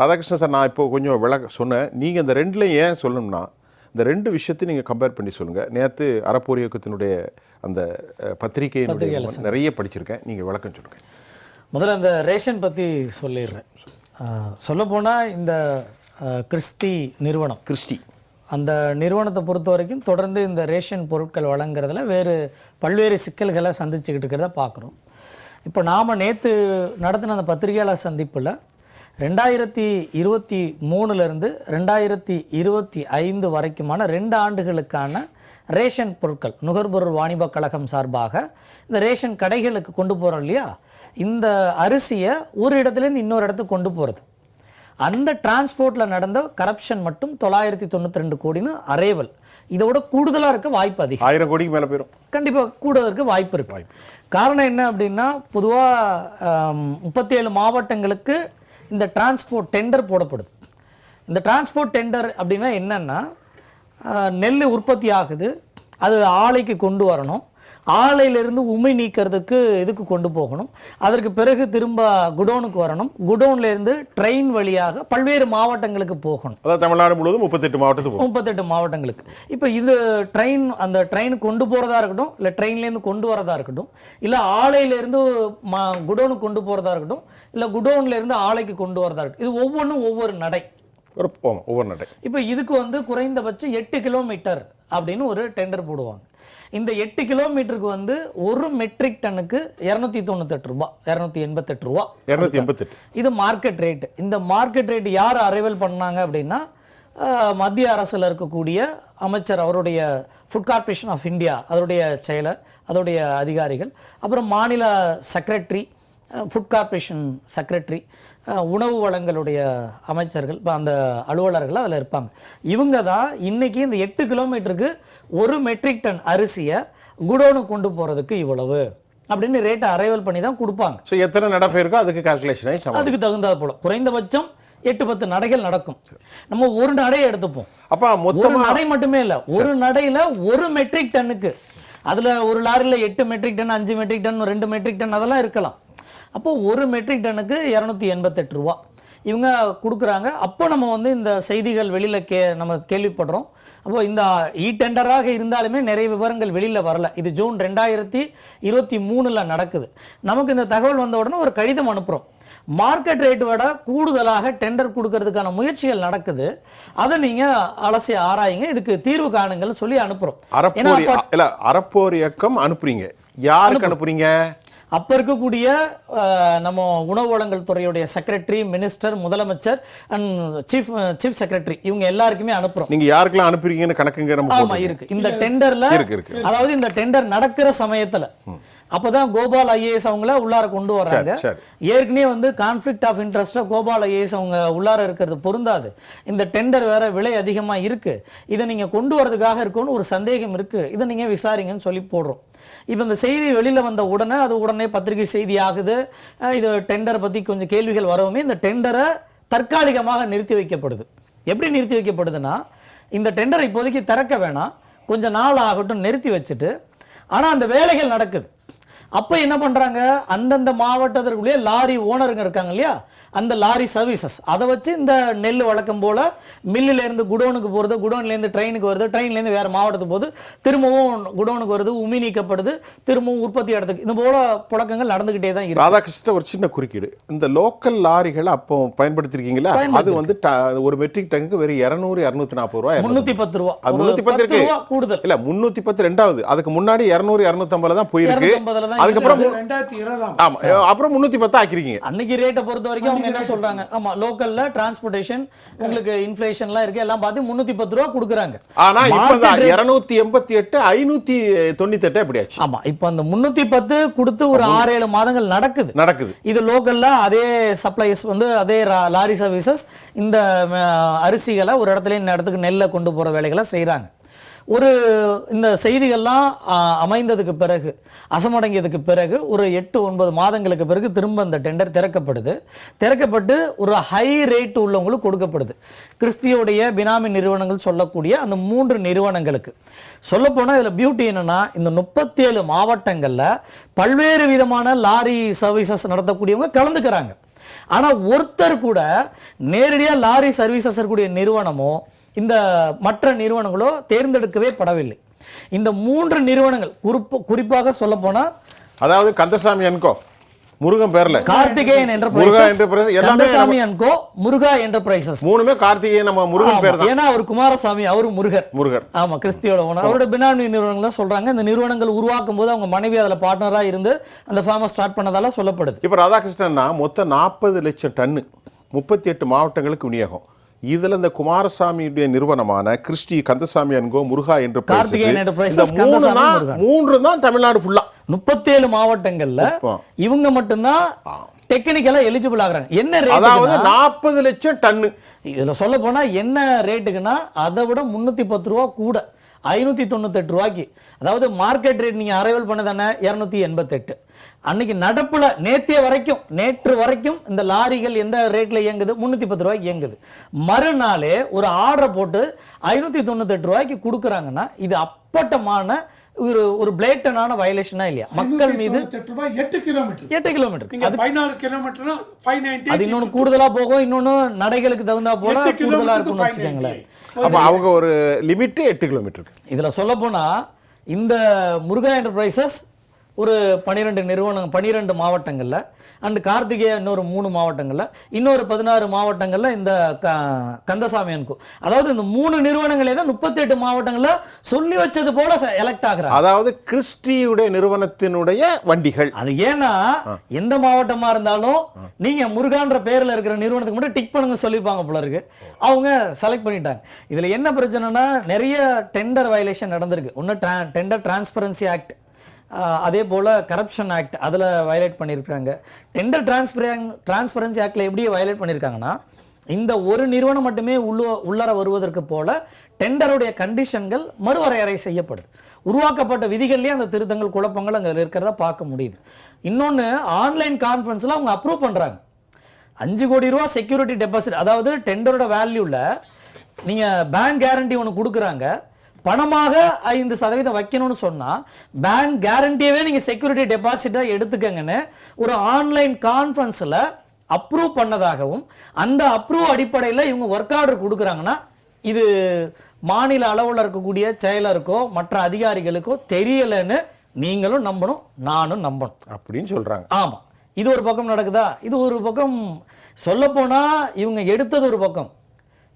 Radhakrishnan sir நான் இப்போ கொஞ்சம் விளக்க சொன்னேன். நீங்கள் இந்த ரெண்டுலையும் ஏன் சொல்லணும்னா இந்த ரெண்டு விஷயத்தையும் நீங்கள் கம்பேர் பண்ணி சொல்லுங்கள் நேற்று அறப்போர் இயக்கத்தினுடைய அந்த பத்திரிகையினுடைய நிறைய படிச்சிருக்கேன். நீங்கள் விளக்கம் சொல்லுங்கள் முதல்ல இந்த ரேஷன் பற்றி சொல்லிடுறேன். சொல்லப்போனால் இந்த கிறிஸ்தி நிறுவனம். கிறிஸ்டி அந்த நிறுவனத்தை பொறுத்த வரைக்கும் தொடர்ந்து இந்த ரேஷன் பொருட்கள் வழங்குறதுல வேறு பல்வேறு சிக்கல்களை சந்திச்சுக்கிட்டு இருக்கிறத பார்க்குறோம். இப்போ நாம் நேற்று நடத்தின அந்த பத்திரிகையாளர் சந்திப்பில் ரெண்டாயிரத்தி இருபத்தி மூணுலேருந்து ரெண்டாயிரத்தி இருபத்தி ஐந்து வரைக்குமான ரெண்டு ஆண்டுகளுக்கான ரேஷன் பொருட்கள் நுகர்பொருள் வாணிப கழகம் சார்பாக இந்த ரேஷன் கடைகளுக்கு கொண்டு போகிறோம் இல்லையா? இந்த அரிசியை ஒரு இடத்துலேருந்து இன்னொரு இடத்துக்கு கொண்டு போகிறது அந்த டிரான்ஸ்போர்ட்டில் நடந்த கரப்ஷன் மட்டும் தொள்ளாயிரத்தி தொண்ணூற்றி ரெண்டு கோடின்னு அரைவல் இதோட கூடுதலாக இருக்க வாய்ப்பு அதிகம். ஆயிரம் கோடிக்கு மேலே போயிடும் கண்டிப்பாக கூடுவதற்கு வாய்ப்பு இருக்கு. காரணம் என்ன அப்படின்னா பொதுவாக முப்பத்தி ஏழு மாவட்டங்களுக்கு இந்த டிரான்ஸ்போர்ட் டெண்டர் போடப்படுது. இந்த டிரான்ஸ்போர்ட் டெண்டர் அப்படின்னா என்னென்னா நெல் உற்பத்தி ஆகுது. அது ஆலைக்கு கொண்டு வரணும். ஆலையிலிருந்து உமை நீக்கிறதுக்கு இதுக்கு கொண்டு போகணும். அதற்கு பிறகு திரும்ப குடோனுக்கு வரணும். குடோன்ல இருந்து ட்ரெயின் வழியாக பல்வேறு மாவட்டங்களுக்கு போகணும். அதாவது தமிழ்நாடு முழுவதும் முப்பத்தெட்டு மாவட்டத்துக்கு முப்பத்தெட்டு மாவட்டங்களுக்கு. இப்போ இது ட்ரெயின் அந்த ட்ரெயின் கொண்டு போகிறதா இருக்கட்டும் இல்லை ட்ரெயின்லேருந்து கொண்டு வரதா இருக்கட்டும் இல்லை ஆலையிலேருந்து மா குடோனுக்கு கொண்டு போகிறதா இருக்கட்டும் இல்லை குடோன்லேருந்து ஆலைக்கு கொண்டு வரதா இருக்கட்டும் இது ஒவ்வொன்றும் ஒவ்வொரு நடை. ஒரு ஒவ்வொரு நடை. இப்போ இதுக்கு வந்து குறைந்தபட்சம் எட்டு கிலோமீட்டர் அப்படின்னு ஒரு டெண்டர் போடுவாங்க. இந்த எட்டு கிலோமீட்டருக்கு வந்து ஒரு மெட்ரிக் டன்னுக்கு இரநூத்தி தொண்ணூத்தெட்டு ரூபா இரநூத்தி எண்பத்தெட்டு ரூபா. இரநூத்தி எண்பத்தெட்டு. இது மார்க்கெட் ரேட் இந்த மார்க்கெட் ரேட் யார் அரைவல் பண்ணாங்க அப்படின்னா மத்திய அரசில் இருக்கக்கூடிய அமைச்சர் அவருடைய ஃபுட் கார்ப்பரேஷன் ஆஃப் இந்தியா அதனுடைய செயலர் அதோடைய அதிகாரிகள் அப்புறம் மாநில செக்ரட்டரி ஃபுட் கார்ப்பரேஷன் செக்ரட்டரி உணவு வளங்களுடைய அமைச்சர்கள் இப்போ அந்த அலுவலர்கள் அதில் இருப்பாங்க. இவங்க தான் இன்னைக்கு இந்த எட்டு கிலோமீட்டருக்கு ஒரு மெட்ரிக் டன் அரிசியை குடோனுக்கு கொண்டு போகிறதுக்கு இவ்வளவு அப்படின்னு ரேட்டை அரைவல் பண்ணி தான் கொடுப்பாங்க. ஸோ எத்தனை நடை போயிருக்கோ அதுக்கு கால்குலேஷன் அதுக்கு தகுந்தாற் போல. குறைந்தபட்சம் எட்டு பத்து நடைகள் நடக்கும். நம்ம ஒரு நடையை எடுத்துப்போம். அப்போ ஒரு மொத்தமாக நடை மட்டுமே இல்ல. ஒரு நடையில ஒரு மெட்ரிக் டன்னுக்கு. அதுல ஒரு லாரில எட்டு மெட்ரிக் டன் அஞ்சு மெட்ரிக் டன் ரெண்டு மெட்ரிக் டன் அதெல்லாம் இருக்கலாம். அப்போ ஒரு மெட்ரிக் டன்னுக்கு இரநூத்தி எண்பத்தெட்டு ரூபா. இவங்க கொடுக்குறாங்க. அப்போ நம்ம வந்து இந்த செய்திகள் வெளியில கே நம்ம கேள்விப்படுறோம். அப்போ இந்த இ டெண்டராக இருந்தாலுமே நிறைய விவரங்கள் வெளியில வரல. இது ஜூன் ரெண்டாயிரத்தி இருபத்தி மூணுல நடக்குது. நமக்கு இந்த தகவல் வந்த உடனே ஒரு கடிதம் அனுப்புறோம். மார்க்கெட் ரேட் விட கூடுதலாக டெண்டர் கொடுக்கறதுக்கான முயற்சிகள் நடக்குது. அதை நீங்க அலசி ஆராயுங்க. இதுக்கு தீர்வு காணுங்கள்னு சொல்லி அனுப்புறோம். அறப்போர் இயக்கம் அனுப்புறீங்க. யாருக்கு அனுப்புறீங்க? அப்ப இருக்கக்கூடிய நம்ம உணவு வழங்கல் துறையுடைய செக்ரட்டரி மினிஸ்டர் முதலமைச்சர் அண்ட் சீஃப் சீஃப் செக்ரட்டரி இவங்க எல்லாருக்குமே அனுப்புறோம் நீங்க யாருக்கெல்லாம் அனுப்புறீங்கன்னு கணக்குங்க ஆமா. இருக்கு இந்த டெண்டர்ல. அதாவது இந்த டெண்டர் நடக்கிற சமயத்துல அப்பதான் கோபால் ஐஏஎஸ் அவங்கள உள்ளார கொண்டு வர்றாங்க. சரி. ஏற்கனவே வந்து கான்ஃப்ளிக்ட் ஆஃப் இன்ட்ரெஸ்ட்ல கோபால் ஐஏஎஸ் அவங்க உள்ளார இருக்கிறது பொருந்தாது. இந்த டெண்டர் வேற விலை அதிகமா இருக்கு. இதை நீங்க கொண்டு வரதுக்காக இருக்கும்னு ஒரு சந்தேகம் இருக்கு. இதை நீங்க விசாரிங்கன்னு சொல்லி போடுறோம். இப்போ இந்த செய்தி வெளியில வந்த உடனே அது உடனே பத்திரிகை செய்தி ஆகுது. இது டெண்டர் பத்தி கொஞ்சம் கேள்விகள் வரவுமே இந்த டெண்டரை தற்காலிகமாக நிறுத்தி வைக்கப்படுது. எப்படி நிறுத்தி வைக்கப்படுதுன்னா இந்த டெண்டரை இப்போதைக்கு திறக்க வேணாம். கொஞ்சம் நாள் ஆகட்டும் நிறுத்தி வச்சுட்டு. ஆனால் அந்த வேலைகள் நடக்குது. அப்போ என்ன பண்ணுறாங்க அந்தந்த மாவட்டத்திற்குள்ளேயே லாரி ஓனருங்க இருக்காங்க இல்லையா? அந்த லாரி சர்வீசஸ். அதை வச்சு இந்த நெல் வழக்கம் போல் மில்லுலேருந்து குடோனுக்கு போகிறது குடோன்லேருந்து ட்ரெயினுக்கு வருது ட்ரெயின்லேருந்து வேறு மாவட்டத்துக்கு போகுது திரும்பவும் குடோனுக்கு வருது உமி நீக்கப்படுது திரும்பவும் உற்பத்தி இடத்துக்கு. இது போல புழக்கங்கள் நடந்துக்கிட்டே தான் இருக்கு. ராதாகிருஷ்ணன் ஒரு சின்ன குறுக்கீடு. இந்த லோக்கல் லாரிகள் அப்போ பயன்படுத்திருக்கீங்களா? அது வந்து ட- ஒரு மெட்ரிக் டங்குக்கு வெறும் இரநூறு இரநூத்தி நாற்பது ரூபாய் முந்நூற்றி பத்து ரூபா. முந்நூத்தி பத்து. ரூபா கூடுதல். இல்ல முன்னூத்தி பத்து ரெண்டாவது. அதுக்கு முன்னாடி இரநூறு இரநூத்தம்பதுல தான் போயிருக்கு. 250 தான் அதுக்கப்புறம் மு- ரெண்டாயிரத்தி இருபதாம். ஆமா அப்புறம் முன்னூத்தி பத்து ஆக்கிருக்கீங்க. அன்னைக்கு ரேட்டை பொறுத்த வரைக்கும் அவங்க என்ன சொல்றாங்க? ஆமா லோக்கல்ல டிரான்ஸ்போர்ட்டேஷன் உங்களுக்கு இன்ஃப்ளேஷன்லாம் இருக்கு எல்லாம் பார்த்து முன்னூத்தி பத்து ரூபா கொடுக்குறாங்க. ஆனா இப்ப Market rate- இருநூத்தி எண்பத்தி எட்டு ஐநூத்தி தொண்ணூத்தி எட்டு எப்படி ஆச்சு. ஆமா இப்போ அந்த முன்னூத்தி பத்து கொடுத்து ஒரு ஆறு ஏழு மாதங்கள் நடக்குது. நடக்குது. இது லோக்கல்ல அதே சப்ளைஸ் வந்து அதே லாரி சர்வீசஸ் இந்த அரிசிகளை ஒரு இடத்துல இந்த இடத்துக்கு நெல்லை கொண்டு போற வேலைகளை செய்றாங்க. ஒரு இந்த செய்திகள்லாம் அமைந்ததுக்கு பிறகு அசமடங்கியதுக்கு பிறகு ஒரு எட்டு ஒன்பது மாதங்களுக்கு பிறகு திரும்ப இந்த டெண்டர் திறக்கப்படுது. திறக்கப்பட்டு ஒரு ஹை ரேட் உள்ளவங்களுக்கு கொடுக்கப்படுது. கிறிஸ்தியோடைய பினாமி நிறுவனங்கள் சொல்லக்கூடிய அந்த மூன்று நிறுவனங்களுக்கு. சொல்லப்போனால் இதில் பியூட்டி என்னென்னா இந்த முப்பத்தேழு மாவட்டங்களில் பல்வேறு விதமான லாரி சர்வீசஸ் நடத்தக்கூடியவங்க கலந்துக்கிறாங்க. ஆனால் ஒருத்தர் கூட நேரடியாக லாரி சர்வீசஸ் இருக்கக்கூடிய நிறுவனமோ இந்த மற்ற நிறுவனங்களோ தேர்ந்தெடுக்கவே படவில்லை. இந்த மூன்று நிறுவனங்கள் குறிப்பு குறிப்பாக சொல்ல போனா அதாவது கந்தசாமி அன்கோ முருகன் பேர்ல. கார்த்திகேயன் முருகா என்டர்பிரைசஸ் எல்லாமே Kandasamy and co Muruga enterprises மூணுமே கார்த்திகேயன் நம்ம முருகன் பேர் தான் ஏன்னா அவர் குமாரசாமி அவர் முருகர். முருகன் ஆமா கிறிஸ்தியோட ஓனர். அவரோட பினாமி நிறுவனங்கள் தான் சொல்றாங்க. இந்த நிறுவனங்கள் உருவாக்கும் போது அவங்க மனைவி அதுல பார்ட்னரா இருந்து அந்த ஃபார்மை ஸ்டார்ட் பண்ணதால சொல்லப்படுது. இப்போ ராதாகிருஷ்ணன்னா மொத்தம் நாற்பது லட்சம் டன்னு முப்பத்தி எட்டு மாவட்டங்களுக்கு விநியோகம். இதுல இந்த குமாரசாமியுடைய நிறுவனமான கிறிஸ்டி கந்தசாமி அன்கோ முருகா என்று மூணு தான். மூன்று தான் தமிழ்நாடு ஃபுல்லா முப்பத்தேழு மாவட்டங்கள்ல. இவங்க மட்டும்தான் டெக்னிக்கலா எலிஜிபிள் ஆகுறாங்க. என்ன அதாவது ரேட் நாற்பது லட்சம் டன்னு இதுல சொல்ல போனா என்ன ரேட்டுக்குன்னா அதை விட முன்னூத்தி பத்து ரூபா கூட. ஐநூத்தி தொண்ணூத்தெட்டு ரூபாய்க்கு. அதாவது மார்க்கெட் ரேட் நீங்க அரைவல் பண்ணதானே இரநூத்தி எண்பத்தெட்டு. அன்னைக்கு நடப்புல நேத்திய வரைக்கும் நேற்று வரைக்கும் இந்த லாரிகள் எந்த ரேட்ல இயங்குது? முன்னூத்தி பத்து ரூபாய்க்கு இயங்குது. மறுநாளே ஒரு ஆர்டர் போட்டு ஐநூத்தி தொண்ணூத்தெட்டு ரூபாய்க்கு கொடுக்குறாங்கன்னா இது அப்பட்டமான ஒரு ஒரு பிளேட்டனான வயலேஷனா இல்லையா? மக்கள் மீது எட்டு கிலோமீட்டர் எட்டு கிலோமீட்டர் பதினாறு கிலோமீட்டர்னா ஃபைவ் நைன்டி அது இன்னொன்னு கூடுதலா போகும் இன்னொன்னு நடைகளுக்கு தகுந்தா போல கூடுதலா இருக்கும்னு வச்சுக்கோங்களேன். அப்ப அவங்க ஒரு லிமிட் எட்டு கிலோமீட்டருக்கு இதுல சொல்ல போனா இந்த முருகா என்டர்பிரைசஸ் ஒரு பன்னிரெண்டு நிறுவனம் பன்னிரெண்டு மாவட்டங்கள்ல அண்ட் கார்த்திகேய இன்னொரு மூணு மாவட்டங்கள்ல இன்னொரு பதினாறு மாவட்டங்கள்ல இந்த க கந்தசாமி அன்கு. அதாவது இந்த மூணு நிறுவனங்களே தான் முப்பத்தெட்டு மாவட்டங்கள்ல சொல்லி வச்சது போல எலெக்ட் ஆகுறாங்க. அதாவது கிறிஸ்டியுடைய நிறுவனத்தினுடைய வண்டிகள். அது ஏன்னா எந்த மாவட்டமா இருந்தாலும் நீங்க முருகான்ற பேர்ல இருக்கிற நிறுவனத்துக்கு மட்டும் டிக் பண்ணுங்க சொல்லிப்பாங்க போல இருக்கு. அவங்க செலக்ட் பண்ணிட்டாங்க. இதுல என்ன பிரச்சனைனா நிறைய டெண்டர் வயலேஷன் நடந்திருக்கு. ஒன்று டெண்டர் டிரான்ஸ்பரன்சி ஆக்ட் அதே போல் கரப்ஷன் ஆக்ட் அதில் வயலேட் பண்ணியிருக்காங்க டெண்டர் டிரான்ஸ்பரன் டிரான்ஸ்பரன்சி ஆக்டில் எப்படி வயலேட் பண்ணியிருக்காங்கன்னா இந்த ஒரு நிறுவனம் மட்டுமே உள்ள உள்ளர வருவதற்கு போல டெண்டருடைய கண்டிஷன்கள் மறுவரையறை செய்யப்படுது. உருவாக்கப்பட்ட விதிகள்லேயே அந்த திருத்தங்கள் குழப்பங்கள் அங்கே இருக்கிறத பார்க்க முடியுது. இன்னொன்று ஆன்லைன் கான்ஃபரன்ஸில் அவங்க அப்ரூவ் பண்ணுறாங்க அஞ்சு கோடி ரூபா செக்யூரிட்டி டெபாசிட் அதாவது டெண்டரோட வேல்யூவில் நீங்கள் பேங்க் கேரண்டி ஒன்று கொடுக்குறாங்க. பணமாக ஐந்து சதவீதம் வைக்கணும்னு சொன்னால் பேங்க் கேரண்டியவே நீங்கள் செக்யூரிட்டி டெபாசிட்டாக எடுத்துக்கங்கன்னு ஒரு ஆன்லைன் கான்ஃபரன்ஸில் அப்ரூவ் பண்ணதாகவும் அந்த அப்ரூவ் அடிப்படையில் இவங்க ஒர்க் ஆர்டர் கொடுக்குறாங்கன்னா இது மாநில அளவில் இருக்கக்கூடிய செயலருக்கோ மற்ற அதிகாரிகளுக்கோ தெரியலைன்னு நீங்களும் நம்பணும் நானும் நம்பணும். அப்படின்னு சொல்றாங்க. ஆமா. இது ஒரு பக்கம் நடக்குதா? இது ஒரு பக்கம் சொல்லப்போனா இவங்க எடுத்தது ஒரு பக்கம்.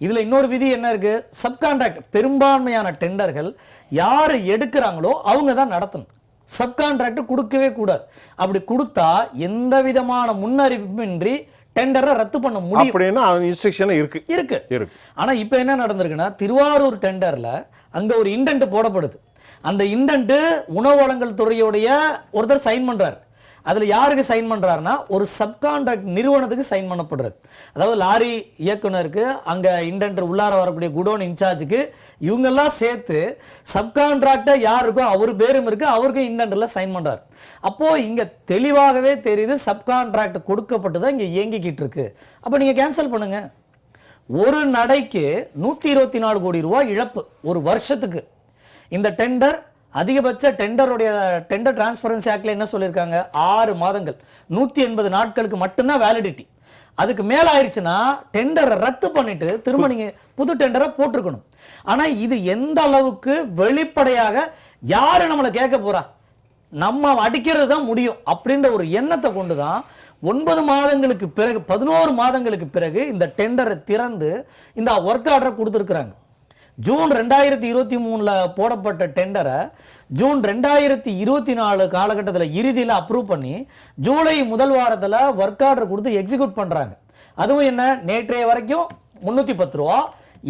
இதுல இன்னொரு விதி என்ன இருக்கு? சப்கான்ட்ராக்ட் பெரும்பான்மையான டெண்டர்கள் யார் எடுக்கிறாங்களோ அவங்க தான் நடத்தணும். சப்கான்ட்ராக்ட் கொடுக்கவே கூடாது. அப்படி கொடுத்தா எந்த விதமான முன்னறிவிப்பின்றி டெண்டரை ரத்து பண்ண முடியும். அப்படின்னு இன்ஸ்ட்ரக்ஷன் இருக்கு. இருக்கு. இருக்கு. ஆனா இப்போ என்ன நடந்திருக்குன்னா திருவாரூர் டெண்டர்ல அங்க ஒரு இண்டென்ட் போடப்படுது. அந்த இண்டென்ட் உணவு வழங்கல் துறையுடைய ஒருத்தர் சைன் பண்றாரு. அதில் யாருக்கு சைன் பண்ணுறாருன்னா ஒரு சப்கான்ட்ராக்ட் நிறுவனத்துக்கு சைன் பண்ணப்படுறது. அதாவது லாரி இயக்குனருக்கு அங்கே இண்டென்ட் உள்ளார வரக்கூடிய குடோன் இன்சார்ஜுக்கு இவங்கெல்லாம் சேர்த்து சப்கான்ட்ராக்டாக யாருக்கோ அவர் பேரும் இருக்கு அவருக்கும் இண்டென்ட்ல சைன் பண்ணுறார் அப்போது இங்கே தெளிவாகவே தெரியுது சப்கான்ட்ராக்ட் கொடுக்கப்பட்டு தான் இங்கே இயங்கிக்கிட்டு இருக்கு. அப்போ நீங்கள் கேன்சல் பண்ணுங்கள் ஒரு நடைக்கு நூற்றி இருபத்தி நாலு கோடி ரூபாய் இழப்பு ஒரு வருஷத்துக்கு. இந்த டெண்டர் அதிகபட்ச டெண்டருடைய டெண்டர் டிரான்ஸ்பரன்சி ஆக்டில் என்ன சொல்லியிருக்காங்க? ஆறு மாதங்கள். நூற்றி எண்பது நாட்களுக்கு மட்டும்தான் வேலிடிட்டி அதுக்கு மேல ஆயிடுச்சுன்னா டெண்டரை ரத்து பண்ணிட்டு திரும்ப நீங்க புது டெண்டரை போட்டிருக்கணும். ஆனா இது எந்த அளவுக்கு வெளிப்படையாக யாரு நம்மளை கேட்க போறா? நம்ம அடிக்கிறது தான் முடியும் அப்படின்ற ஒரு எண்ணத்தை கொண்டு தான் ஒன்பது மாதங்களுக்கு பிறகு பதினோரு மாதங்களுக்கு பிறகு இந்த டெண்டரை திறந்து இந்த ஒர்க் ஆர்டரை கொடுத்துருக்குறாங்க. ஜூன் ரெண்டாயிரத்தி இருபத்தி மூணில் போடப்பட்ட டெண்டரை ஜூன் ரெண்டாயிரத்தி இருபத்தி நாலு காலகட்டத்தில் இறுதியில் அப்ரூவ் பண்ணி ஜூலை முதல் வாரத்தில் ஒர்க் ஆர்டர் கொடுத்து எக்ஸிக்யூட் பண்ணுறாங்க அதுவும் என்ன? நேற்றைய வரைக்கும் முந்நூற்றி பத்து ரூபா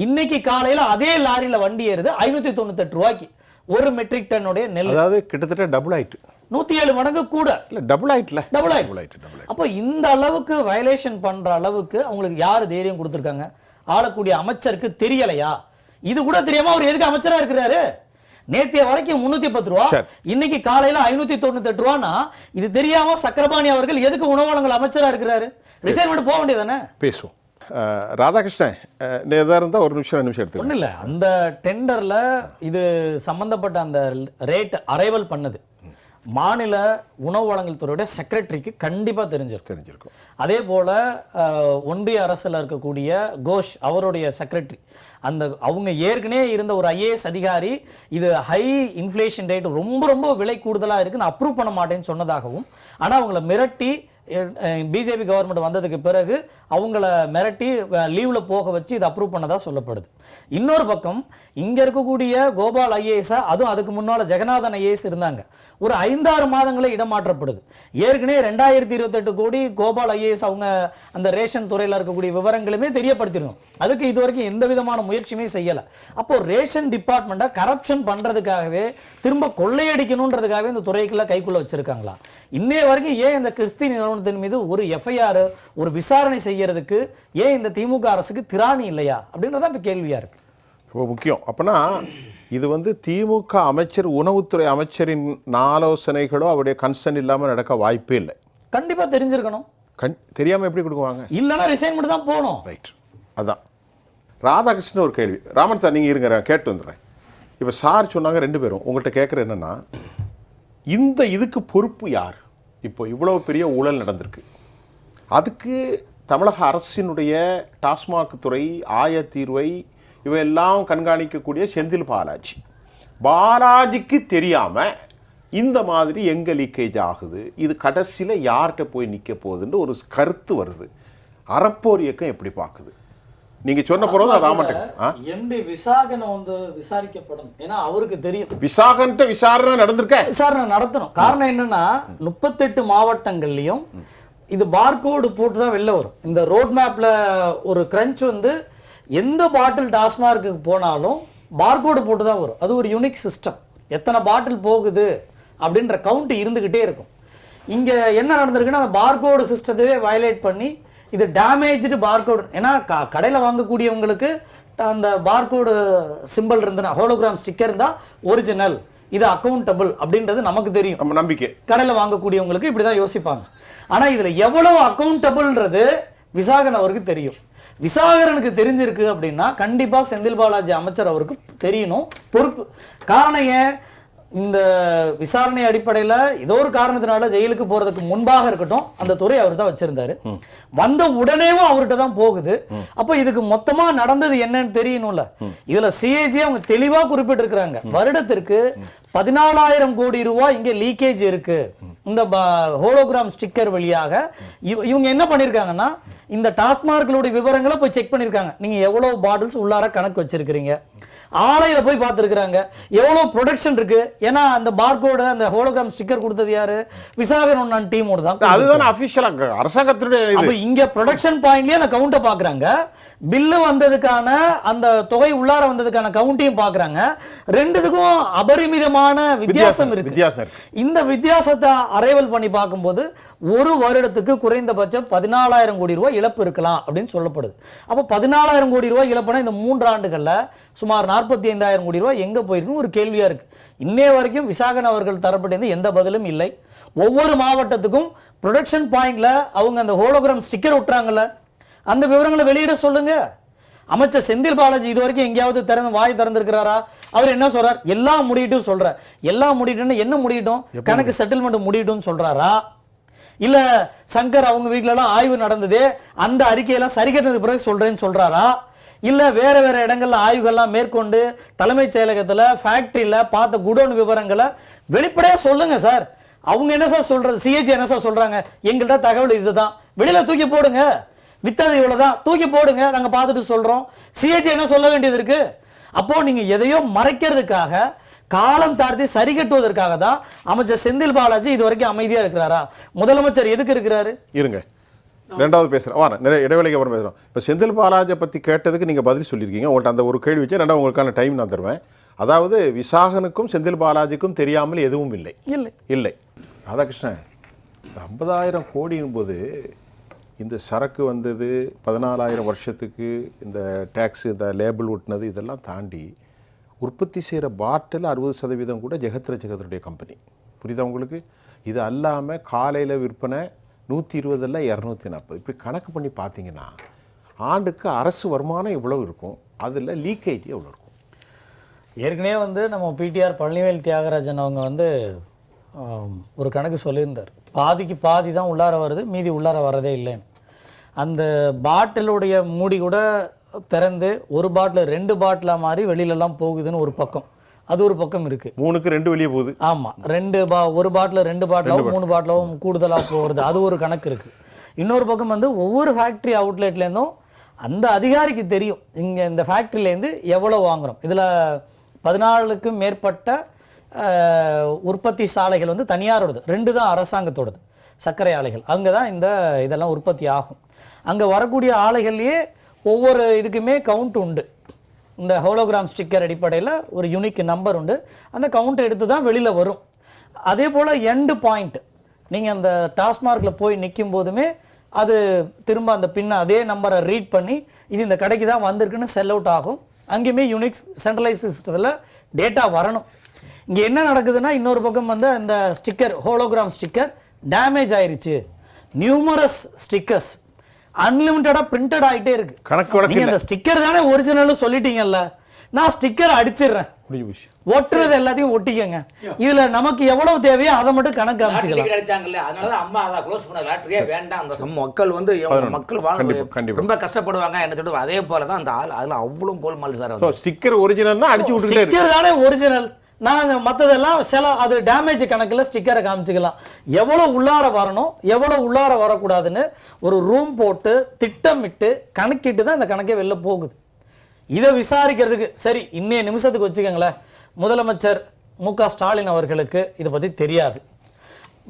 இன்னைக்கு காலையில் அதே லாரியில் வண்டி ஏறுது ஐநூற்றி தொண்ணூத்தெட்டு ரூபாய்க்கு. ஒரு மெட்ரிக் டன்னுடைய நெல். அதாவது கிட்டத்தட்ட டபுள் ஆயிட்டு நூற்றி ஏழு மடங்கு கூட. இல்ல டபுள் ஆயிட்டுல டபுள் ஆயிட்டு அப்போ இந்த அளவுக்கு வயலேஷன் பண்ற அளவுக்கு அவங்களுக்கு யார் தைரியம் கொடுத்துருக்காங்க? ஆளக்கூடிய அமைச்சருக்கு தெரியலையா? இது கூட தெரியாம அவர் எதுக்கு அமைச்சரா இருக்கிறாரு? நேத்திய வரைக்கும் முன்னூத்தி பத்து ரூபா. இன்னைக்கு காலையில ஐநூத்தி தொண்ணூத்தி எட்டு ரூபானா இது தெரியாம சக்கரபாணி அவர்கள் எதுக்கு உணவகங்கள் அமைச்சரா இருக்கிறாரு? ரிசைன்மெண்ட் போக வேண்டியதானே பேசுவோம். ராதாகிருஷ்ணன் அஹ், நீ எதா இருந்தா ஒரு நிமிஷம் ரெண்டு நிமிஷம் எடுத்துக்கோ ஒன்றும் இல்லை அந்த டெண்டரில் இது சம்மந்தப்பட்ட அந்த ரேட் அரைவல் பண்ணது. மாநில உணவு வழங்கல் துறையோட செக்ரட்டரிக்கு கண்டிப்பாக தெரிஞ்சிருக்கும். தெரிஞ்சிருக்கும். அதே போல் ஒன்றிய அரசில் இருக்கக்கூடிய கோஷ் அவருடைய செக்ரட்டரி அந்த அவங்க ஏற்கனவே இருந்த ஒரு ஐஏஎஸ் அதிகாரி இது ஹை இன்ஃப்ளேஷன் ரேட் ரொம்ப ரொம்ப விலை கூடுதலாக இருக்குது நான் அப்ரூவ் பண்ண மாட்டேன்னு சொன்னதாகவும் ஆனால் அவங்கள மிரட்டி பிஜேபி கவர்மெண்ட் வந்ததுக்கு பிறகு அவங்கள மிரட்டி லீவில் போக வச்சு இதை அப்ரூவ் பண்ணதா சொல்லப்படுது. இன்னொரு பக்கம் இங்கே இருக்கக்கூடிய கோபால் ஐஏஎஸ்ஸா அதுவும் அதுக்கு முன்னால் ஜெகநாதன் ஐஏஎஸ் இருந்தாங்க. ஒரு ஐந்தாறு மாதங்களே இடமாற்றப்படுது. ஏற்கனவே ரெண்டாயிரத்தி இருபத்தெட்டு கோடி கோபால் ஐஏஎஸ் அவங்க அந்த ரேஷன் துறையில் இருக்கக்கூடிய விவரங்களுமே தெரியப்படுத்திருக்கோம் அதுக்கு இது வரைக்கும் எந்த விதமான முயற்சியுமே செய்யலை. அப்போது ரேஷன் டிபார்ட்மெண்ட்டை கரப்ஷன் பண்ணுறதுக்காகவே திரும்ப கொள்ளையடிக்கணுன்றதுக்காகவே இந்த துறைக்குள்ளே கைக்குள்ளே வச்சுருக்காங்களா? இன்னைய வரைக்கும் ஏன் இந்த கிறிஸ்தி நிறுவனத்தின் மீது ஒரு எஃப்ஐஆர் ஒரு விசாரணை செய்யறதுக்கு ஏன் இந்த திமுக அரசுக்கு திராணி இல்லையா அப்படின்றதான் இப்போ கேள்வியா இருக்கு. ரொம்ப முக்கியம். அப்போனா இது வந்து திமுக அமைச்சர் உணவுத்துறை அமைச்சரின் ஆலோசனைகளோ அவருடைய கன்சர்ன் இல்லாமல் நடக்க வாய்ப்பே இல்லை. கண்டிப்பா தெரிஞ்சிருக்கணும். கண் தெரியாமல் எப்படி கொடுக்குவாங்க? இல்லைன்னா ரிசைன்மெண்ட் தான் போகணும். ரைட் அதான். ராதாகிருஷ்ணன் ஒரு கேள்வி. ராமன் சார் நீங்கள் இருங்க கேட்டு வந்துடுறேன். இப்போ சார் சொன்னாங்க ரெண்டு பேரும். உங்கள்கிட்ட கேட்குற என்னன்னா இந்த இதுக்கு பொறுப்பு யார்? இப்போ இவ்வளோ பெரிய ஊழல் நடந்திருக்கு. அதுக்கு தமிழக அரசினுடைய டாஸ்மாக் துறை ஆயத்தீர்வை இவையெல்லாம் கண்காணிக்கக்கூடிய செந்தில் பாலாஜி. பாலாஜிக்கு தெரியாமல் இந்த மாதிரி எங்கே லீக்கேஜ் ஆகுது? இது கடைசியில் யார்கிட்ட போய் நிற்க போகுதுன்ற ஒரு கருத்து வருது. அறப்போர் இயக்கம் எப்படி பார்க்குது? நீங்கள் சொன்ன பிறகு ஆ? எம்டி விசாகனை வந்து விசாரிக்கப்படும். ஏன்னா அவருக்கு தெரியும். விசாகன்ட்ட விசாரணை நடந்திருக்க? விசாரணை நடத்தணும். காரணம் என்னன்னா முப்பத்தெட்டு மாவட்டங்கள்லயும் இது பார்கோடு போட்டு தான் வெளில வரும். இந்த ரோட் மேப்ல ஒரு கிரன்ச் வந்து எந்த பாட்டில் டாஸ்மார்க்கு போனாலும் பார்கோடு போட்டு தான் வரும். அது ஒரு யூனிக் சிஸ்டம் எத்தனை பாட்டில் போகுது அப்படின்ற கவுண்ட் இருந்துகிட்டே இருக்கும். இங்க என்ன நடந்திருக்குன்னா அந்த பார்கோடு சிஸ்டத்தையே வயலேட் பண்ணி இது டேமேஜ்டு பார்கோடு ஏன்னா க கடையில் வாங்கக்கூடியவங்களுக்கு அந்த பார்கோடு சிம்பிள் இருந்ததுன்னா ஹோலோகிராம் ஸ்டிக்கர் இருந்தால் ஒரிஜினல் இது அக்கௌண்டபிள் அப்படின்றது நமக்கு தெரியும். நம்ம நம்பிக்கை. கடையில் வாங்கக்கூடியவங்களுக்கு இப்படி தான் யோசிப்பாங்க. ஆனால் இதில் எவ்வளவு அக்கௌண்டபிள்ன்றது விசாகன் அவருக்கு தெரியும். விசாகரனுக்கு தெரிஞ்சிருக்கு அப்படின்னா கண்டிப்பாக செந்தில் பாலாஜி அமைச்சர் அவருக்கு தெரியணும். பொறுப்பு. காரணம் ஏன்? இந்த விசாரணை அடிப்படையில் ஏதோ ஒரு காரணத்தினால ஜெயிலுக்கு போறதுக்கு முன்பாக இருக்கட்டும் அந்த துறை அவர் தான் வச்சிருந்தாரு வந்த உடனேவும் அவர்கிட்ட தான் போகுது. அப்போ இதுக்கு மொத்தமா நடந்தது என்னன்னு தெரியணும்ல. இதுல சிஏஜி அவங்க தெளிவா குறிப்பிட்டிருக்கிறாங்க. வருடத்திற்கு பதினாலாயிரம் கோடி ரூபாய் இங்க லீக்கேஜ் இருக்கு. இந்த ஹோலோகிராம் ஸ்டிக்கர் வழியாக. இவ- இவங்க என்ன பண்ணிருக்காங்கன்னா இந்த டாஸ்மார்க்களுடைய விவரங்களை போய் செக் பண்ணிருக்காங்க. நீங்க எவ்வளவு பாட்டில்ஸ் உள்ளார கணக்கு வச்சிருக்கிறீங்க? ஆலையில போய் பார்த்துருக்குறாங்க. எவ்வளவு ப்ரொடக்ஷன் இருக்கு? ஏன்னா அந்த பார்கோட அந்த ஹோலோகிராம் ஸ்டிக்கர் கொடுத்தது யாரு? விசாகன் ஒன்னான் டீமோட தான் அதுதானே அஃபிஷியலாக அரசாங்கத்தினுடைய அப்ப இங்க ப்ரொடக்ஷன் பாயிண்ட்லயே அந்த கவுண்ட்டை பாக்குறாங்க பில்லு வந்ததுக்கான அந்த தொகை உள்ளார வந்ததுக்கான கவுண்ட்டையும் பாக்குறாங்க ரெண்டுத்துக்கும் அபரிமிதமான வித்தியாசம் இருக்கு. வித்தியாசம் இந்த வித்தியாசத்தை அரைவல் பண்ணி பார்க்கும்போது ஒரு வருடத்துக்கு குறைந்தபட்சம் பதினாலாயிரம் கோடி ரூபாய் இழப்பு இருக்கலாம் அப்படின்னு சொல்லப்படுது. அப்போ பதினாலாயிரம் கோடி ரூபாய் இழப்புனா இந்த மூன்று ஆண்டுகள்ல சுமார் நாற்பத்தி ஐந்தாயிரம் கோடி ரூபாய் எங்க போயிருக்குன்னு ஒரு கேள்வியா இருக்கு. இன்னைய வரைக்கும் விசாகன் அவர்கள் தரப்பட்டிருந்து எந்த பதிலும் இல்லை. ஒவ்வொரு மாவட்டத்துக்கும் ப்ரொடக்ஷன் பாயிண்ட்ல அவங்க அந்த ஹோலோகிராம் ஸ்டிக்கர் ஒட்டுறாங்கல்ல அந்த விவரங்களை வெளியிட சொல்லுங்க. அமைச்சர் செந்தில் பாலாஜி இது வரைக்கும் எங்கேயாவது திறந்து வாய் திறந்திருக்கிறாரா? அவர் என்ன சொல்றார்? எல்லாம் முடியட்டும் சொல்றார். எல்லாம் முடியட்டும்னு என்ன முடியட்டும்? கணக்கு செட்டில்மெண்ட் முடியட்டும்னு சொல்றாரா? இல்ல சங்கர் அவங்க வீட்ல எல்லாம் ஆய்வு நடந்ததே. அந்த அறிக்கையெல்லாம் சரி கட்டினது பிறகு சொல்றேன்னு சொல்றாரா? இல்லை வேறு வேறு இடங்களில் ஆய்வுகள்லாம் மேற்கொண்டு தலைமைச் செயலகத்தில் ஃபேக்ட்ரியில் பார்த்த குடோன் விவரங்களை வெளிப்படையாக சொல்லுங்கள் சார். அவங்க என்ன சார் சொல்கிறது சிஹெச் என்ன சார் சொல்கிறாங்க எங்கள்கிட்ட தகவல் இதுதான். வெளியில் தூக்கி போடுங்க. வித்தது இவ்வளவுதான். தூக்கி போடுங்க. நாங்கள் பார்த்துட்டு சொல்கிறோம் சிஹெச் என்ன சொல்ல வேண்டியது இருக்குது அப்போது நீங்கள் எதையோ மறைக்கிறதுக்காக காலம் தாழ்த்தி சரி கட்டுவதற்காக தான் அமைச்சர் செந்தில் பாலாஜி இது வரைக்கும் அமைதியாக இருக்கிறாரா? முதலமைச்சர் எதுக்கு இருக்கிறாரு? இருங்க. ரெண்டாவது பேசுகிறேன் வா நிறைய இடைவேளைக்கு அப்புறம் பேசுகிறோம் இப்போ செந்தில் பாலாஜை பற்றி கேட்டதுக்கு நீங்கள் பதில் சொல்லியிருக்கீங்க. உங்கள்கிட்ட அந்த ஒரு கேள்வி வச்சு ரெண்டாவது உங்களுக்கான டைம் நான் தருவேன். அதாவது விசாகனுக்கும் செந்தில் பாலாஜிக்கும் தெரியாமல் எதுவும் இல்லை. இல்லை. இல்லை. ராதாகிருஷ்ணன் ஐம்பதாயிரம் கோடியின் போது இந்த சரக்கு வந்தது பதினாலாயிரம் வருஷத்துக்கு இந்த டேக்ஸ் இந்த லேபிள் ஒட்டினது இதெல்லாம் தாண்டி உற்பத்தி செய்கிற பாட்டில் அறுபது சதவீதம் கூட ஜெகத்ர ஜெகதருடைய கம்பெனி புரியுதா உங்களுக்கு? இது அல்லாமல் காலையில் விற்பனை நூற்றி இருபதில் இரநூத்தி நாற்பது. இப்படி கணக்கு பண்ணி பார்த்தீங்கன்னா ஆண்டுக்கு அரசு வருமானம் இவ்வளோ இருக்கும்? அதில் லீக்கேஜ் எவ்வளோ இருக்கும்? ஏற்கனவே வந்து நம்ம பிடிஆர் பழனிவேல் தியாகராஜன் அவங்க வந்து ஒரு கணக்கு சொல்லியிருந்தார். பாதிக்கு பாதி தான் உள்ளார வருது மீதி உள்ளார வரதே இல்லைன்னு. அந்த பாட்டிலுடைய மூடி கூட திறந்து ஒரு பாட்டில் ரெண்டு பாட்டிலாக மாறி வெளியிலலாம் போகுதுன்னு ஒரு பக்கம். அது ஒரு பக்கம் இருக்குது மூணுக்கு ரெண்டு வெளியே போகுது. ஆமாம் ரெண்டு பா ஒரு பாட்டில் ரெண்டு பாட்டிலாவும் மூணு பாட்டிலாவும் கூடுதலாக போகிறது அது ஒரு கணக்கு இருக்குது இன்னொரு பக்கம் வந்து ஒவ்வொரு ஃபேக்ட்ரி அவுட்லெட்லேருந்தும் அந்த அதிகாரிக்கு தெரியும். இங்கே இந்த ஃபேக்ட்ரிலேருந்து எவ்வளோ வாங்குறோம். இதில் பதினாலுக்கும் மேற்பட்ட உற்பத்தி சாலைகள் வந்து தனியாரோடது. ரெண்டு தான் அரசாங்கத்தோடது. சர்க்கரை ஆலைகள். அங்கே தான் இந்த இதெல்லாம் உற்பத்தி ஆகும். அங்கே வரக்கூடிய ஆலைகள்லேயே ஒவ்வொரு இதுக்குமே கவுண்ட் உண்டு. இந்த ஹோலோகிராம் ஸ்டிக்கர் அடிப்படையில் ஒரு யூனிக் நம்பர் உண்டு. அந்த கவுண்ட் எடுத்து தான் வெளியில் வரும். அதே போல் எண்டு பாயிண்ட் நீங்கள் அந்த டாஸ்மார்க்கில் போய் நிற்கும் போதுமே அது திரும்ப அந்த பின்ன அதே நம்பரை ரீட் பண்ணி இது இந்த கடைக்கு தான் வந்திருக்குன்னு செல் அவுட் ஆகும். அங்கேயுமே யூனிக் சென்ட்ரலைஸ் சிஸ்டத்தில் டேட்டா வரணும். இங்கே என்ன நடக்குதுன்னா இன்னொரு பக்கம் வந்து அந்த ஸ்டிக்கர் ஹோலோகிராம் ஸ்டிக்கர் டேமேஜ் ஆயிருச்சு. நியூமரஸ் ஸ்டிக்கர்ஸ் அன்லிமிட்டடாக பிரிண்டட் ஆகிட்டே இருக்கு. கணக்கு வழக்கு நீங்க அந்த ஸ்டிக்கர் தானே ஒரிஜினல் சொல்லிட்டீங்கல்ல? நான் ஸ்டிக்கர் அடிச்சிடுறேன். ஒட்டுறது எல்லாத்தையும் ஒட்டிக்கங்க. இதுல நமக்கு எவ்வளவு தேவையோ அதை மட்டும் கணக்கு அமைச்சுக்கலாம் லாட்டரி அடிச்சாங்கல்ல அதனால தான் அம்மா அதை க்ளோஸ் பண்ண லாட்டரியே வேண்டாம். அந்த சம் மக்கள் வந்து. மக்கள் வாழ. ரொம்ப கஷ்டப்படுவாங்க என்ன சொல்லிட்டு அதே போல தான் அந்த ஆள் அதுல அவ்வளோ கோல்மால் சார் ஸோ ஸ்டிக்கர் ஒரிஜினல்னா அடிச்சு இருக்கு. ஸ்டிக்கர் தானே ஒரிஜினல் நாங்கள் மற்றதெல்லாம் சில அது டேமேஜ் கணக்கில் ஸ்டிக்கரை காமிச்சிக்கலாம். எவ்வளோ உள்ளார வரணும் எவ்வளோ உள்ளார வரக்கூடாதுன்னு ஒரு ரூம் போட்டு திட்டமிட்டு கணக்கிட்டு தான் இந்த கணக்கே வெளில போகுது. இதை விசாரிக்கிறதுக்கு சரி இன்னைய நிமிஷத்துக்கு வச்சுக்கோங்களேன். முதலமைச்சர் மு க ஸ்டாலின் அவர்களுக்கு இதை பற்றி தெரியாது.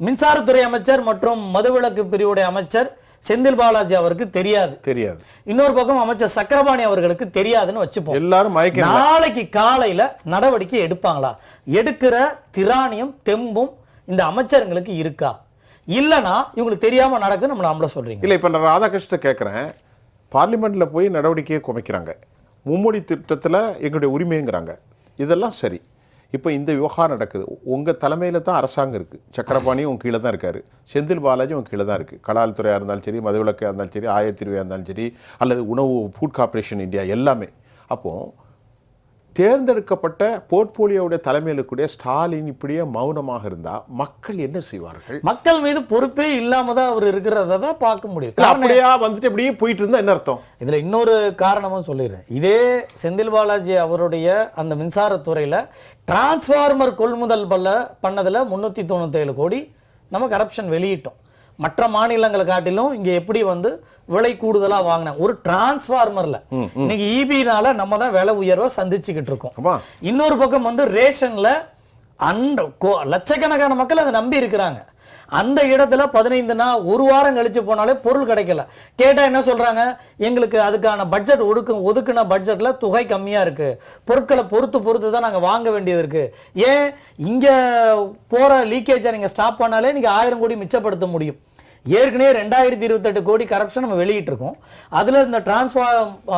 மின்சாரத்துறை அமைச்சர் மற்றும் மதுவிலக்கு பிரிவுடைய அமைச்சர் செந்தில் பாலாஜி அவருக்கு தெரியாது. தெரியாது. இன்னொரு பக்கம் அமைச்சர் சக்கரபாணி அவர்களுக்கு தெரியாதுன்னு வச்சுப்போம். எல்லாரும் நாளைக்கு காலையில நடவடிக்கை எடுப்பாங்களா? எடுக்கிற திராணியம் தெம்பும் இந்த அமைச்சருங்களுக்கு இருக்கா? இல்லனா இவங்களுக்கு தெரியாம நடக்குது நம்மள நம்மள சொல்றீங்க. இல்லை இப்போ நான் ராதாகிருஷ்ணன் கேட்குறேன் பார்லிமெண்ட்டில் போய் நடவடிக்கையை குமைக்கிறாங்க. மும்மொழி திட்டத்தில் எங்களுடைய உரிமைங்கிறாங்க. இதெல்லாம் சரி. இப்போ இந்த விவகாரம் நடக்குது. உங்கள் தலைமையில் தான் அரசாங்கம் இருக்குது சக்கரபாணி உங்கள் கீழே தான் இருக்கார். செந்தில் பாலாஜி உங்க கீழே தான் இருக்குது கலால்துறையாக இருந்தாலும் சரி மதுவிலக்காக இருந்தாலும் சரி ஆயத்திருவையாக இருந்தாலும் சரி அல்லது உணவு ஃபுட் கார்பரேஷன் இந்தியா எல்லாமே. அப்போது தேர்ந்தெடுக்கப்பட்ட போர்ட்போலியோவுடைய தலைமையில் இருக்கக்கூடிய ஸ்டாலின் இப்படியே மௌனமாக இருந்தால் மக்கள் என்ன செய்வார்கள்? மக்கள் மீது பொறுப்பே இல்லாம தான் அவர் இருக்கிறத தான் பார்க்க முடியும். அப்படியா வந்துட்டு இப்படியே போயிட்டு இருந்தா என்ன அர்த்தம்? இதுல இன்னொரு காரணமும் சொல்லிடுறேன். இதே செந்தில் பாலாஜி அவருடைய அந்த மின்சாரத்துறையில டிரான்ஸ்ஃபார்மர் கொள்முதல் பண்ண பண்ணதுல முன்னூத்தி தொண்ணூத்தேழு கோடி நம்ம கரப்ஷன் வெளியிட்டோம். மற்ற மாநிலங்களை காட்டிலும் இங்க எப்படி வந்து விலை கூடுதலா வாங்கினேன். ஒரு டிரான்ஸ்ஃபார்மர்ல இன்னைக்கு ஈபினால நம்ம தான் விலை உயர்வை சந்திச்சுக்கிட்டு இருக்கோம். இன்னொரு பக்கம் வந்து ரேஷன்ல அந்த லட்சக்கணக்கான மக்கள் அதை நம்பி இருக்கிறாங்க. அந்த இடத்துல பதினைந்து நாள் ஒரு வாரம் கழிச்சு போனாலே பொருள் கிடைக்கல. கேட்டா என்ன சொல்றாங்க? எங்களுக்கு அதுக்கான பட்ஜெட் ஒடுக்கு ஒதுக்குன பட்ஜெட்ல தொகை கம்மியா இருக்கு. பொருட்களை பொறுத்து பொறுத்து தான் நாங்க வாங்க வேண்டியது இருக்கு. ஏன்? இங்க போற லீக்கேஜை நீங்க ஸ்டாப் பண்ணாலே நீங்க ஆயிரம் கோடி மிச்சப்படுத்த முடியும். ஏற்கனவே ரெண்டாயிரத்தி இருபத்தெட்டு கோடி கரப்ஷன் நம்ம வெளியிட்டிருக்கோம். அதில் இந்த டிரான்ஸ்பா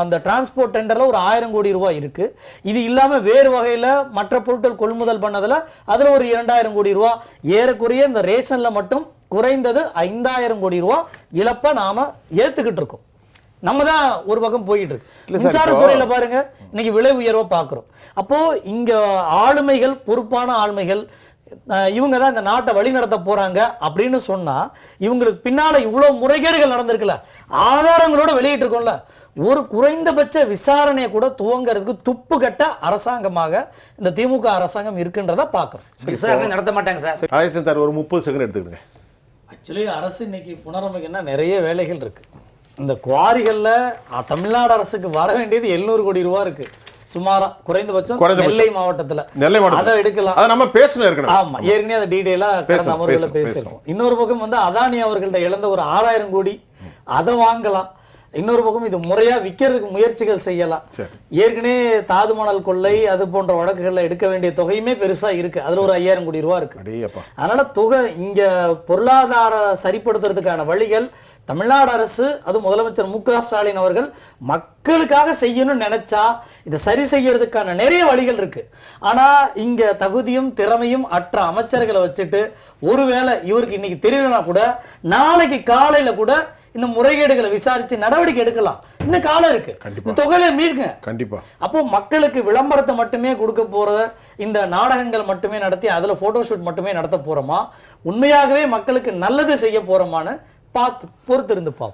அந்த டிரான்ஸ்போர்ட் டெண்டரில் ஒரு ஆயிரம் கோடி ரூபாய் இருக்குது இது இல்லாமல் வேறு வகையில் மற்ற பொருட்கள் கொள்முதல் பண்ணதில் அதில் ஒரு இரண்டாயிரம் கோடி ரூபா. ஏறக்குறைய இந்த ரேஷனில் மட்டும் குறைந்தது ஐந்தாயிரம் கோடி ரூபா இழப்பை நாம் ஏற்றுக்கிட்டு இருக்கோம். நம்ம தான் ஒரு பக்கம் போயிட்டு இருக்கு. மின்சாரத்துறையில பாருங்க இன்னைக்கு விலை உயர்வை பார்க்குறோம். அப்போ இங்க ஆளுமைகள் பொறுப்பான ஆளுமைகள் இவங்க தான் இந்த நாட்டை வழி நடத்த போறாங்க அப்படின்னு சொன்னா இவங்களுக்கு பின்னால இவ்வளவு முறைகேடுகள் நடந்திருக்குல்ல? ஆதாரங்களோட வெளியிட்டு இருக்கோம்ல ஒரு குறைந்தபட்ச விசாரணையை கூட துவங்கறதுக்கு துப்பு கட்ட அரசாங்கமாக இந்த திமுக அரசாங்கம் இருக்குன்றத பார்க்குறோம் விசாரணை நடத்த மாட்டாங்க சார். ராஜேஷன் சார் ஒரு முப்பது செகண்ட் எடுத்துக்கிடுங்க. ஆக்சுவலி அரசு இன்னைக்கு புனரமைக்கன்னா நிறைய வேலைகள் இருக்கு. இந்த குவாரிகள்ல தமிழ்நாடு அரசுக்கு வர வேண்டியது எழுநூறு கோடி ரூபா இருக்கு. சுமாரா குறைந்தபட்சம். நெல்லை மாவட்டத்துல. நெல்லை மாவட்டம் அதை எடுக்கலாம். அதை நம்ம பேசணும் இருக்கணும் ஆமா. ஏற்கனவே அதை டீடைலா கடந்த அமர்வுல பேசணும், பேசியிருக்கோம். இன்னொரு பக்கம் வந்து அதானி அவர்கள்ட்ட இழந்த ஒரு ஆறாயிரம் கோடி அதை வாங்கலாம். இன்னொரு பக்கம் இது முறையா விற்கிறதுக்கு முயற்சிகள் செய்யலாம். ஏற்கனவே தாது மணல் கொள்ளை அது போன்ற வழக்குகள்ல எடுக்க வேண்டிய தொகையுமே பெருசா இருக்கு. அதுல ஒரு ஐயாயிரம் கோடி ரூபா இருக்கு. அதனால தொகை இங்க பொருளாதார சரிப்படுத்துறதுக்கான வழிகள் தமிழ்நாடு அரசு அது முதலமைச்சர் மு க ஸ்டாலின் அவர்கள் மக்களுக்காக செய்யணும்னு நினைச்சா இதை சரி செய்யறதுக்கான நிறைய வழிகள் இருக்கு. ஆனா இங்க தகுதியும் திறமையும் அற்ற அமைச்சர்களை வச்சுட்டு ஒருவேளை இவருக்கு இன்னைக்கு தெரியலனா கூட நாளைக்கு காலையில கூட இந்த முறைகேடுகளை விசாரிச்சு நடவடிக்கை எடுக்கலாம். இன்னும் காலம் இருக்கு. இந்த தொகையை மீட்க கண்டிப்பா. அப்போ மக்களுக்கு விளம்பரத்தை மட்டுமே கொடுக்க போறத இந்த நாடகங்கள் மட்டுமே நடத்தி அதுல போட்டோ ஷூட் மட்டுமே நடத்த போறோமா? உண்மையாகவே மக்களுக்கு நல்லது செய்ய போறோமான்னு பார்த்து பொறுத்திருந்து பார்ப்போம்.